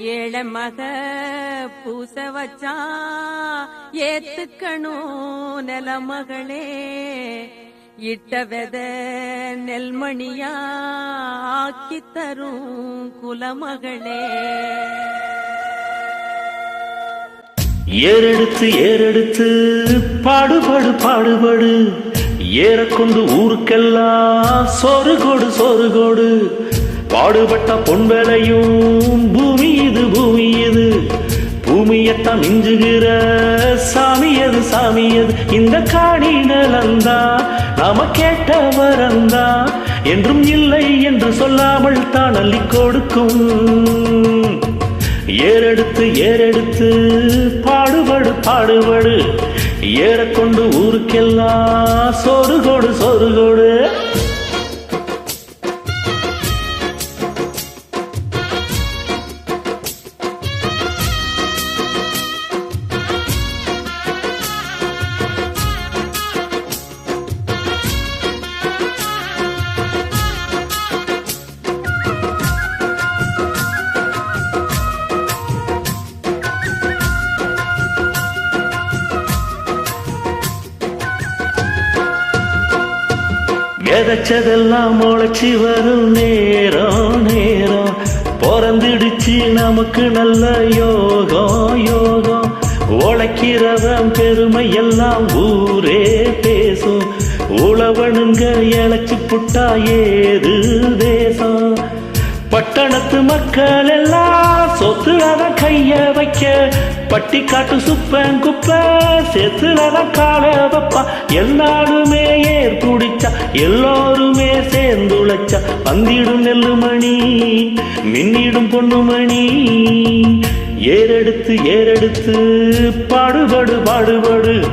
ஏழை மக பூச வச்சா ஏத்துக்கணும் நில மகளே இட்ட வெத நெல்மணியா ஆக்கி தரும் குலமகளே. ஏறெடுத்து ஏறெடுத்து பாடுபடு பாடுபடு. ஏறக்கொண்டு ஊருக்கெல்லாம் சோறு கொடு சோறு கொடு. பாடுபட்ட பொன்வெலையும் பூமி இது பூமி இது. பூமியத்தான் மிஞ்சுகிற சாமியது சாமியது இந்த காணி நலந்தா நாம கேட்ட வரந்தா என்றும் இல்லை என்று சொல்லாமல் தான் அள்ளி கொடுக்கும். ஏறெடுத்து ஏறெடுத்து பாடுபடு பாடுபடு. ஏறக்கொண்டு ஊருக்கெல்லாம் சோறு கொடு சோறு கொடு. விதைச்சதெல்லாம் முளைச்சி வரும் நேரம் நேரம். பிறந்துடுச்சு நமக்கு நல்ல யோகம் யோகம். உழைக்கிறவன் பெருமை எல்லாம் ஊரே பேசும். உழவனுங்க இழைச்சி புட்டா ஏது தேசம்? பட்டணத்து மக்கள் எல்லாம் சொத்துலதான் கைய வைக்க. பட்டி காட்டு சுப்பன் குப்ப செத்துலதான் கால வைப்பா. எல்லாருமே ஏர் எல்லோருமே சேர்ந்துழைச்சா வந்திடும் நெல்லுமணி மின்னிடும் பொண்ணுமணி ஏறெடுத்து ஏறெடுத்து பாடுபடு பாடுபடு.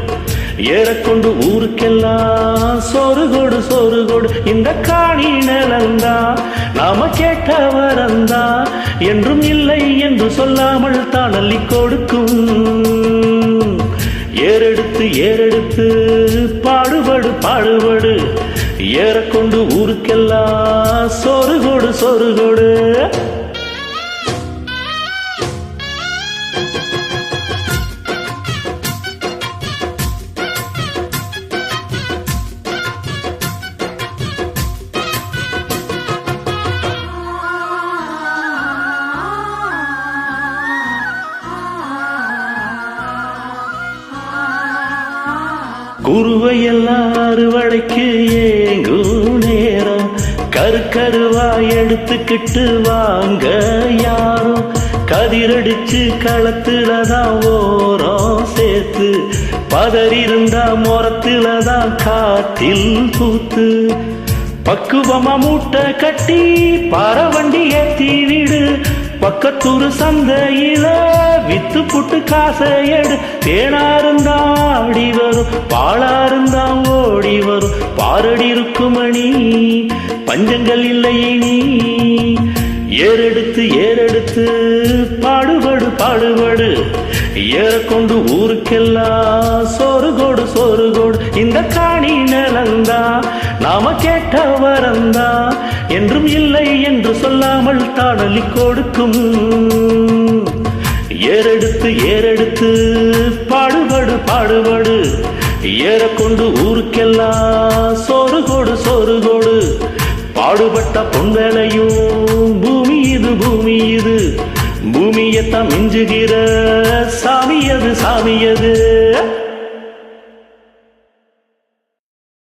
ஏறக்கொண்டு ஊருக்கெல்லாம் சோறு கொடு சோறு கொடு இந்த காணி நிலந்தா நாம கேட்ட வரந்தா என்றும் இல்லை என்று சொல்லாமல் தான் கொடுக்கும். ஏறெடுத்து ஏறெடுத்து பாடுபடு பாடுபடு. ஏறக்கொண்டு ஊருக்கெல்லாம் சோறு கொடு சோறு குருவை எல்லாம் அறுவடைக்கு ஏங்கும் நேரம். கருக்கருவா எடுத்துக்கிட்டு வாங்க யாரும். கதிரடிச்சு களத்துலதான் ஓரம் சேர்த்து. பதறிருந்தா முறத்துலதான் காத்தில் பூத்து. பக்குவமா மூட்டை கட்டி பறவண்டி ஏத்தி வீடு. பக்கத்தூரு சந்தையில வித்து புட்டு காசை எடு. தேனா இருந்தா ஆடி வரும் பாலா இருந்தா ஓடி வரும். பாரடி இருக்குமணி பஞ்சங்கள் இல்லை நீ ஏறெடுத்து ஏறெடுத்து பாடுபடு பாடுபடு. ஏறக்கொண்டு ஊருக்கெல்லாம் சோறு கோடு சோறு கோடு இந்த காணி நிலந்தா நாம கேட்ட வரந்தா என்றும் இல்லை என்று சொல்லாமல் தாடலி கொடுக்கும். ஏறெடுத்து ஏறெடுத்து பாடுபடு பாடுபடு. ஏறக்கொண்டு ஊருக்கெல்லாம் சோறு கோடு சோறு கோடு பாடுபட்ட பொன்வேலையும் பூமி இது பூமி இது. பூமியத்தான் மிஞ்சுகிற சாமியது சாமியது